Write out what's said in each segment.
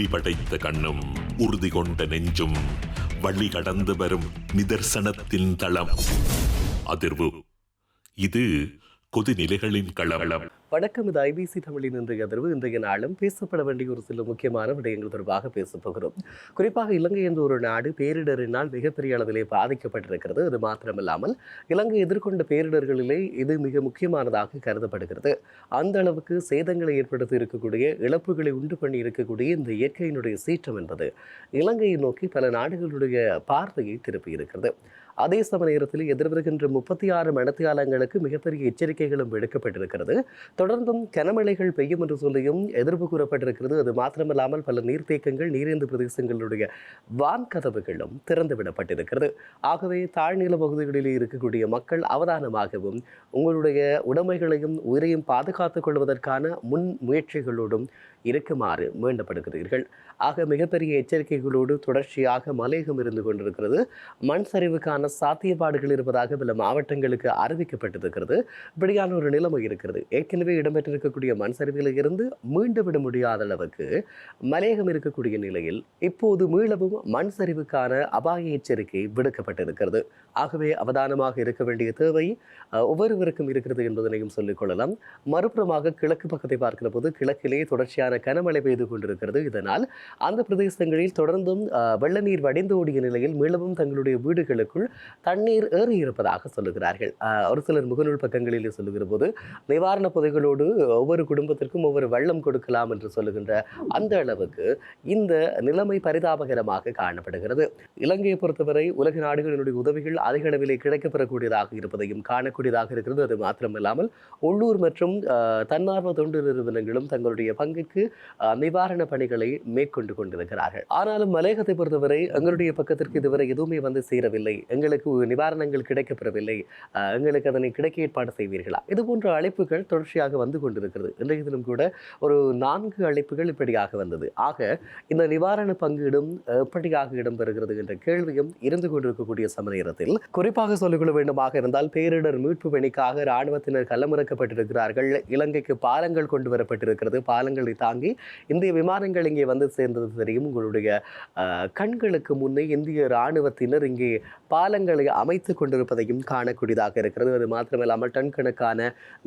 ஒளி படைத்த கண்ணும் உறுதி கொண்ட நெஞ்சும் வழி கடந்து வரும் நிதர்சனத்தின் தளம். அதிர்வு. இது கொதிநிலைகளின் களவளம் வணக்கம். இது ஐபிசி தமிழின் இன்றைய அதிர்வு. இன்றைய நாளும் பேசப்பட வேண்டிய ஒரு சில முக்கியமான விடயங்கள் தொடர்பாக பேசப்போகிறோம் குறிப்பாக இலங்கை என்ற ஒரு நாடு பேரிடரினால் மிகப்பெரிய அளவிலே பாதிக்கப்பட்டிருக்கிறது. அது மாத்திரமில்லாமல் இலங்கை எதிர்கொண்ட பேரிடர்களிலே இது மிக முக்கியமானதாக கருதப்படுகிறது. அந்த அளவுக்கு சேதங்களை ஏற்படுத்தி இருக்கக்கூடிய இழப்புகளை உண்டு பண்ணி இருக்கக்கூடிய இந்த இயற்கையினுடைய சீற்றம் என்பது இலங்கையை நோக்கி பல நாடுகளுடைய பார்வையை திருப்பி இருக்கிறது. அதே சம நேரத்தில் எதிர்வருகின்ற முப்பத்தி ஆறு மணத்தியாலங்களுக்கு மிகப்பெரிய எச்சரிக்கைகளும் விடுக்கப்பட்டிருக்கிறது. தொடர்ந்தும் கனமழைகள் பெய்யும் என்று சொல்லியும் எதிர்ப்பு கூறப்பட்டிருக்கிறது. அது மாத்திரமல்லாமல் பல நீர்த்தேக்கங்கள் நீரேந்து பிரதேசங்களுடைய வான் கதவுகளும் திறந்துவிடப்பட்டிருக்கிறது. ஆகவே தாழ்நில பகுதிகளில் இருக்கக்கூடிய மக்கள் அவதானமாகவும் உங்களுடைய உடைமைகளையும் உயிரையும் பாதுகாத்துக் கொள்வதற்கான முன் முயற்சிகளோடும் இருக்குமாறு வேண்டப்படுகிறீர்கள். ஆக மிகப்பெரிய எச்சரிக்கைகளோடு தொடர்ச்சியாக மலையகம் இருந்து கொண்டிருக்கிறது. மண் சரிவுக்கான சாத்தியப்பாடுகள் இருப்பதாக பல மாவட்டங்களுக்கு அறிவிக்கப்பட்டிருக்கிறது. இப்படியான ஒரு நிலைமை இருக்கிறது. ஏற்கனவே இடம்பெற்றிருக்கக்கூடிய மண் சரிவில் இருந்து மீண்டு விட முடியாத அளவுக்கு மலையகம் இருக்கக்கூடிய நிலையில் இப்போது மீளவும் மண் சரிவுக்கான அபாய எச்சரிக்கை விடுக்கப்பட்டிருக்கிறது. ஆகவே அவதானமாக இருக்க வேண்டிய தேவை ஒவ்வொருவருக்கும் இருக்கிறது என்பதனையும் சொல்லிக் கொள்ளலாம். மறுபுறமாக கிழக்கு பக்கத்தை பார்க்கிற போது கிழக்கிலே தொடர்ச்சியான கனமழை பெய்து கொண்டிருக்கிறது. இதனால் அந்த பிரதேசங்களில் தொடர்ந்தும் வெள்ள நீர் வடிந்து ஓடிய நிலையில் மீளவும் தங்களுடைய வீடுகளுக்குள் தண்ணீர் ஏறி இருப்பதாக சொல்லுகிறார்கள். ஒரு சிலர் முகநூல் பக்கங்களிலே சொல்லுகிற போது நிவாரண பொதைகளோடு ஒவ்வொரு குடும்பத்திற்கும் ஒவ்வொரு வெள்ளம் கொடுக்கலாம் என்று சொல்லுகின்ற அந்த அளவுக்கு இந்த நிலைமை பரிதாபகரமாக காணப்படுகிறது. இலங்கையை பொறுத்தவரை உலக நாடுகளினுடைய உதவிகள் அதிக அளவிலே கிடைக்கப்பெறக்கூடியதாக இருப்பதையும் காணக்கூடியதாக இருக்கிறது. அது மாத்திரமில்லாமல் உள்ளூர் மற்றும் தன்னார்வ தொண்டு நிறுவனங்களும் தங்களுடைய பங்குக்கு நிவாரண பணிகளை மேற்கொண்டு கொண்டிருக்கிறார்கள். ஆனாலும் மலையகத்தை பொறுத்தவரை எங்களுடைய பக்கத்திற்கு இதுவரை எதுவுமே வந்து சேரவில்லை. எங்களுக்கு நிவாரணங்கள் கிடைக்கப்பெறவில்லை. எங்களுக்கு அதனை கிடைக்க ஏற்பாடு செய்வீர்களா? இது போன்ற அழைப்புகள் தொடர்ச்சியாக வந்து கொண்டிருக்கிறது. இன்றைய தினம் கூட ஒரு நான்கு அழைப்புகள் இப்படியாக வந்தது. ஆக இந்த நிவாரண பங்கீடும் எப்படியாக இடம்பெறுகிறது என்ற கேள்வியும் இருந்து கொண்டிருக்கக்கூடிய சமநேரத்தில் குறிப்பாக சொல்லிக்கொள்ள வேண்டுமாக இருந்தால் பேரிடர் மீட்பு பணிக்காக இராணுவத்தினர் களமிறக்கப்பட்டிருக்கிறார்கள். இலங்கைக்கு பாலங்கள் கொண்டு வரப்பட்டிருக்கிறது. பாலங்களை தாங்கி இந்திய விமானங்கள் இங்கே வந்து சேர்ந்தது தெரியும். உங்களுடைய கண்களுக்கு முன்னே இந்திய இராணுவத்தினர் இங்கே பாலங்களை அமைத்து கொண்டிருப்பதையும் காணக்கூடியதாக இருக்கிறது. அது மாத்திரமில்லாமல் டன் கணக்கான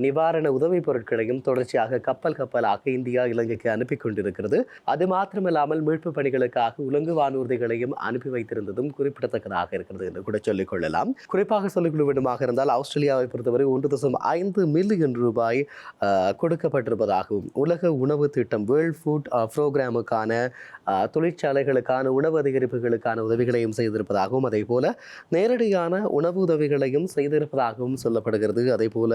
நிவாரண உதவிப் பொருட்களையும் தொடர்ச்சியாக கப்பல் கப்பலாக இந்தியா இலங்கைக்கு அனுப்பி கொண்டிருக்கிறது. அது மாத்திரமில்லாமல் மீட்பு பணிகளுக்காக உலங்கு வானூர்திகளையும் அனுப்பி வைத்திருந்ததும் குறிப்பிடத்தக்கதாக இருக்கிறது என்று கூட சொல்லிக் கொள்ளலாம். குறிப்பாக சொல்லிக்கொள்ள வேண்டுமாக இருந்தால் ஆஸ்திரேலியாவை பொறுத்தவரை ஒன்று தசம் ஐந்து மில்லியன் ரூபாய் கொடுக்கப்பட்டிருப்பதாகவும் உலக உணவு திட்டம் வேர்ல்ட் ஃபுட் ப்ரோக்ராமுக்கான தொழிற்சாலைகளுக்கான உணவு அதிகரிப்புகளுக்கான உதவிகளையும் செய்திருப்பதாகவும் அதே போல நேரடியான உணவு உதவிகளையும் செய்திருப்பதாகவும் சொல்லப்படுகிறது. அதே போல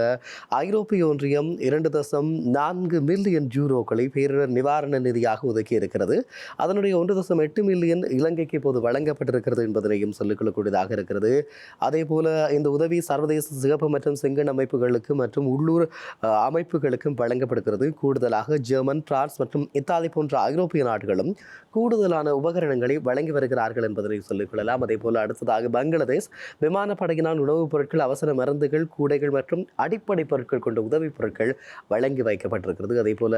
ஐரோப்பிய ஒன்றியம் இரண்டு தசம் நான்கு மில்லியன் ஜூரோக்களை பேரிடர் நிவாரண நிதியாக ஒதுக்கி இருக்கிறது. அதனுடைய ஒன்று தசம் எட்டு மில்லியன் இலங்கைக்கு இப்போது வழங்கப்பட்டிருக்கிறது என்பதனையும் சொல்லிக்கொள்ளக்கூடியதாக இருக்கிறது. அதே போல இந்த உதவி சர்வதேச சிகப்பு மற்றும் செங்கன் அமைப்புகளுக்கு மற்றும் உள்ளூர் அமைப்புகளுக்கும் வழங்கப்படுகிறது. கூடுதலாக ஜெர்மன் பிரான்ஸ் மற்றும் இத்தாலி போன்ற ஐரோப்பிய நாடுகளும் கூடுதலான உபகரணங்களை வழங்கி வருகிறார்கள் என்பதனை சொல்லிக்கொள்ளலாம் அதே போல அடுத்ததாக பங்களாதேஷ் பங்களாதேஷ் விமானப்படையினால் உணவுப் பொருட்கள் அவசர மருந்துகள் கூடைகள் மற்றும் அடிப்படை பொருட்கள் கொண்ட உதவிப் பொருட்கள் வழங்கி வைக்கப்பட்டிருக்கிறது. அதே போல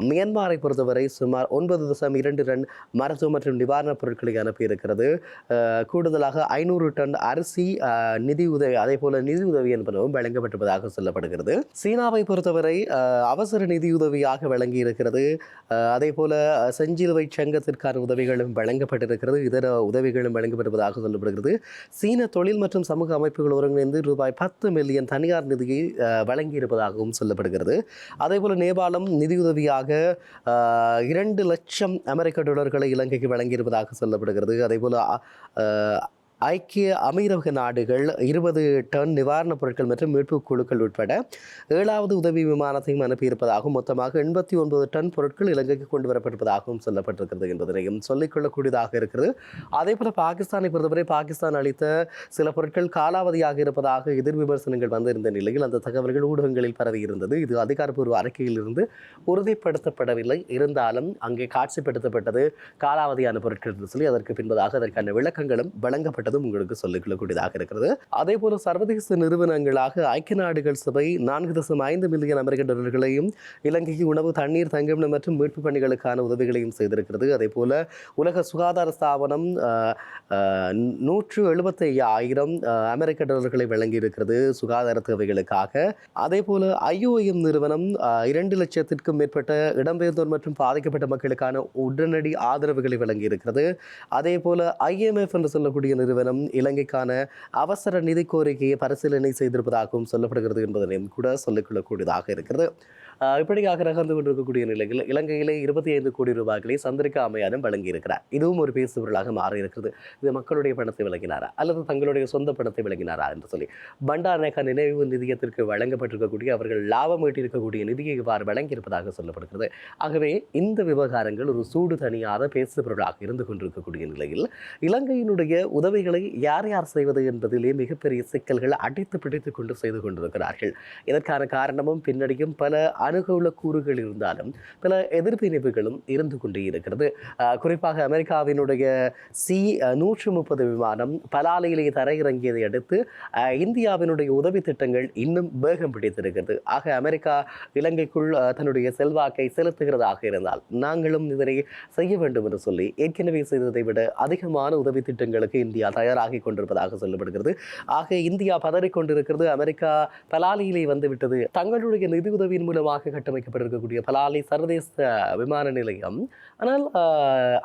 மியான்மரை பொறுத்தவரை சுமார் ஒன்பது தசம் இரண்டு டன் மருத்துவ மற்றும் நிவாரணப் பொருட்களை அனுப்பியிருக்கிறது. கூடுதலாக ஐநூறு டன் அரிசி நிதி உதவி அதே போல நிதி உதவி என்பனவும் வழங்கப்பட்டிருப்பதாக சொல்லப்படுகிறது. சீனாவை பொறுத்தவரை அவசர நிதியுதவியாக வழங்கி இருக்கிறது அதே போல செஞ்சிலுவை சங்கத்திற்கான உதவிகளும் வழங்கப்பட்டிருக்கிறது. இதர உதவிகளும் வழங்கப்பட்டிருப்பதாக சொல்லப்படுகிறது. சீ சீன தொழில் மற்றும் சமூக அமைப்புகள் ஒருங்கிணைந்து ரூபாய் பத்து மில்லியன் தனியார் நிதியை வழங்கியிருப்பதாகவும் சொல்லப்படுகிறது. அதேபோல் நேபாளம் நிதியுதவியாக இரண்டு லட்சம் அமெரிக்க டாலர்களை இலங்கைக்கு வழங்கியிருப்பதாக சொல்லப்படுகிறது. அதேபோல் ஐக்கிய அமீரக நாடுகள் இருபது டன் நிவாரணப் பொருட்கள் மற்றும் மீட்புக் குழுக்கள் உட்பட ஏழாவது உதவி விமானத்தையும் அனுப்பியிருப்பதாகவும் மொத்தமாக எண்பத்தி ஒன்பது டன் பொருட்கள் இலங்கைக்கு கொண்டு வரப்பட்டிருப்பதாகவும் சொல்லப்பட்டிருக்கிறது என்பதனையும் சொல்லிக்கொள்ளக்கூடியதாக இருக்கிறது. அதே போல பாகிஸ்தானை பொறுத்தவரை பாகிஸ்தான் அளித்த சில பொருட்கள் காலாவதியாக இருப்பதாக எதிர் விமர்சனங்கள் வந்திருந்த நிலையில் அந்த தகவல்கள் ஊடகங்களில் பரவி இருந்தது இது அதிகாரப்பூர்வ அறிக்கையில் இருந்து உறுதிப்படுத்தப்படவில்லை. இருந்தாலும் அங்கே காட்சிப்படுத்தப்பட்டது காலாவதியான பொருட்கள் என்று சொல்லி அதற்கு பின்பதாக அதற்கான விளக்கங்களும் என்பதும் உங்களுக்கு சொல்லிக் கொள்ளக்கூடியதாக இருக்கிறது. அதே போல சர்வதேச நிறுவனங்களாக ஐக்கிய நாடுகள் சபை நான்கு தசம் ஐந்து மில்லியன் அமெரிக்க டாலர்களையும் இலங்கைக்கு உணவு தண்ணீர் தங்குமிடம் மற்றும் மீட்பு பணிகளுக்கான உதவிகளையும் செய்திருக்கிறது. அதே போல உலக சுகாதார ஸ்தாபனம் நூற்று எழுபத்தி ஆயிரம் அமெரிக்க டாலர்களை வழங்கியிருக்கிறது சுகாதார தேவைகளுக்காக. அதே போல ஐஓஎம் நிறுவனம் இரண்டு லட்சத்திற்கும் மேற்பட்ட இடம்பெயர்ந்தோர் மற்றும் பாதிக்கப்பட்ட மக்களுக்கான உடனடி ஆதரவுகளை வழங்கியிருக்கிறது. அதே போல ஐஎம்எஃப் என்று சொல்லக்கூடிய நிறுவனம் இலங்கைக்கான அவசர நிதி கோரிக்கையை பரிசீலனை செய்திருப்பதாகவும் சொல்லப்படுகிறது என்பதனையும் கூட சொல்லிக்கொள்ளக்கூடியதாக இருக்கிறது. இப்படியாக நகர்ந்து கொண்டிருக்கக்கூடிய நிலையில் இலங்கையிலே இருபத்தி ஐந்து கோடி ரூபாய்களை சந்திரிகா அம்மையாரும் வழங்கியிருக்கிறார். இதுவும் ஒரு பேசுபொருளாக மாறி இருக்கிறது இது மக்களுடைய பணத்தை விளங்கினாரா அல்லது தங்களுடைய சொந்த பணத்தை விளங்கினாரா என்று சொல்லி. பண்டாரநாயக்கா நினைவு நிதியத்திற்கு வழங்கப்பட்டிருக்கக்கூடிய அவர்கள் லாபம் ஈட்டியிருக்கக்கூடிய நிதியை இவ்வாறு வழங்கியிருப்பதாக சொல்லப்படுகிறது. ஆகவே இந்த விவகாரங்கள் ஒரு சூடு தணியாத பேசுபொருளாக இருந்து கொண்டிருக்கக்கூடிய நிலையில் இலங்கையினுடைய உதவிகளை யார் யார் செய்வது என்பதிலே மிகப்பெரிய சிக்கல்கள் அடித்து பிடித்து கொண்டு செய்து கொண்டிருக்கிறார்கள். இதற்கான காரணமும் பின்னணியும் பல அனுகூல கூறுகள் இருந்தாலும் பல எதிர்ப்பிணைப்புகளும் இருந்து கொண்டே இருக்கிறது. குறிப்பாக அமெரிக்காவினுடைய சி நூற்றி முப்பது விமானம் பலாலையிலேயே தரையிறங்கியதை அடுத்து இந்தியாவினுடைய உதவி திட்டங்கள் இன்னும் வேகம் பிடித்திருக்கிறது. ஆக அமெரிக்கா இலங்கைக்குள் தன்னுடைய செல்வாக்கை செலுத்துகிறதாக இருந்தால் நாங்களும் இதனை செய்ய வேண்டும் என்று சொல்லி ஏற்கனவே செய்ததை விட அதிகமான உதவி திட்டங்களுக்கு இந்தியா தயாராகி கொண்டிருப்பதாக சொல்லப்படுகிறது. ஆக இந்தியா பதறிக்கொண்டிருக்கிறது அமெரிக்கா பலாலியிலே வந்துவிட்டது தங்களுடைய நிதி உதவியின் மூலமாக கட்டமைக்கப்பட்டிருக்கக்கூடிய பலாலி சர்வதேச விமான நிலையம். ஆனால்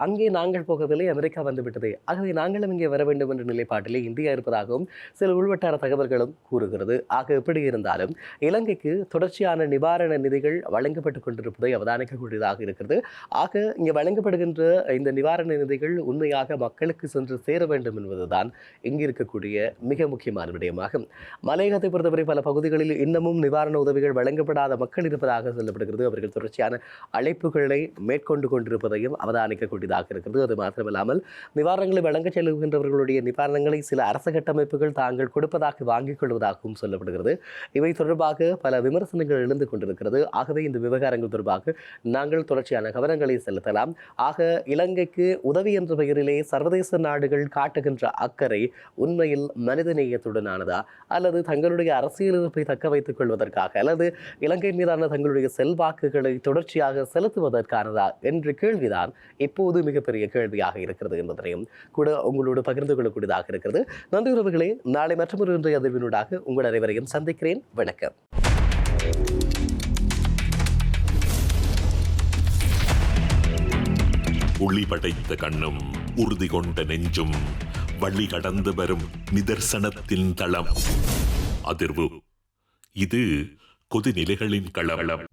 அங்கே நாங்கள் போகவில்லை அமெரிக்கா வந்துவிட்டது ஆகவே நாங்களும் இங்கே வர வேண்டும் என்ற நிலைப்பாட்டிலே இந்தியா இருப்பதாகவும் சில உள்வட்டார தகவல்களும் கூறுகிறது. ஆக எப்படி இருந்தாலும் இலங்கைக்கு தொடர்ச்சியான நிவாரண நிதிகள் வழங்கப்பட்டு கொண்டிருப்பதை அவதானிக்கக்கூடியதாக இருக்கிறது. ஆக இங்கே வழங்கப்படுகின்ற இந்த நிவாரண நிதிகள் உண்மையாக மக்களுக்கு சென்று சேர வேண்டும் என்பதுதான் இங்கு இருக்கக்கூடிய மிக முக்கியமான விடயமாகும். மலையகத்தை பொறுத்தவரை பல பகுதிகளில் இன்னமும் நிவாரண உதவிகள் வழங்கப்படாத மக்கள் இருப்பதாக சொல்லப்படுகிறது. அவர்கள் தொடர்ச்சியான அழைப்புகளை மேற்கொண்டு கொண்டிருப்பதையும் அவதானிக்கக்கூடியதாக இருக்கிறது. அது மாத்திரமில்லாமல் நிவாரணங்களை வழங்கச் செல்கின்றவர்களுடைய நிவாரணங்களை சில அரச கட்டமைப்புகள் தாங்கள் கொடுப்பதாக வாங்கிக் கொள்வதாகவும் சொல்லப்படுகிறது. இவை தொடர்பாக பல விமர்சனங்கள் எழுந்து கொண்டிருக்கிறது. ஆகவே இந்த விவகாரங்கள் தொடர்பாக நாங்கள் தொடர்ச்சியான கவனங்களை செலுத்தலாம். ஆக இலங்கைக்கு உதவி என்ற பெயரிலே சர்வதேச நாடுகள் காட்டுகின்ற அக்கறை உண்மையில் மனிதநேயத்துடனானதா? அல்லது தங்களுடைய அரசியல் இருப்பை தக்க வைத்துக் கொள்வதற்காக அல்லது இலங்கை மீதான தங்களுடைய செல்வாக்குகளை தொடர்ச்சியாக செலுத்துவதற்கானதா என்ற கேள்விதான் இப்போது மிகப்பெரிய கேள்வியாக இருக்கிறது என்பதனையும் கூட உங்களோடு பகிர்ந்து கொள்ளக்கூடியதாக இருக்கிறது. நன்றி உறவுகளே நாளை மற்றொரு இன்றைய அதிர்வினூடாக உங்கள் அனைவரையும் சந்திக்கிறேன். வணக்கம். ஒளி படைத்த கண்ணும் உறுதி கொண்ட நெஞ்சும் வழி கடந்து வரும் நிதர்சனத்தின் தளம். அதிர்வு. இது கொதிநிலைகளின் களவளம்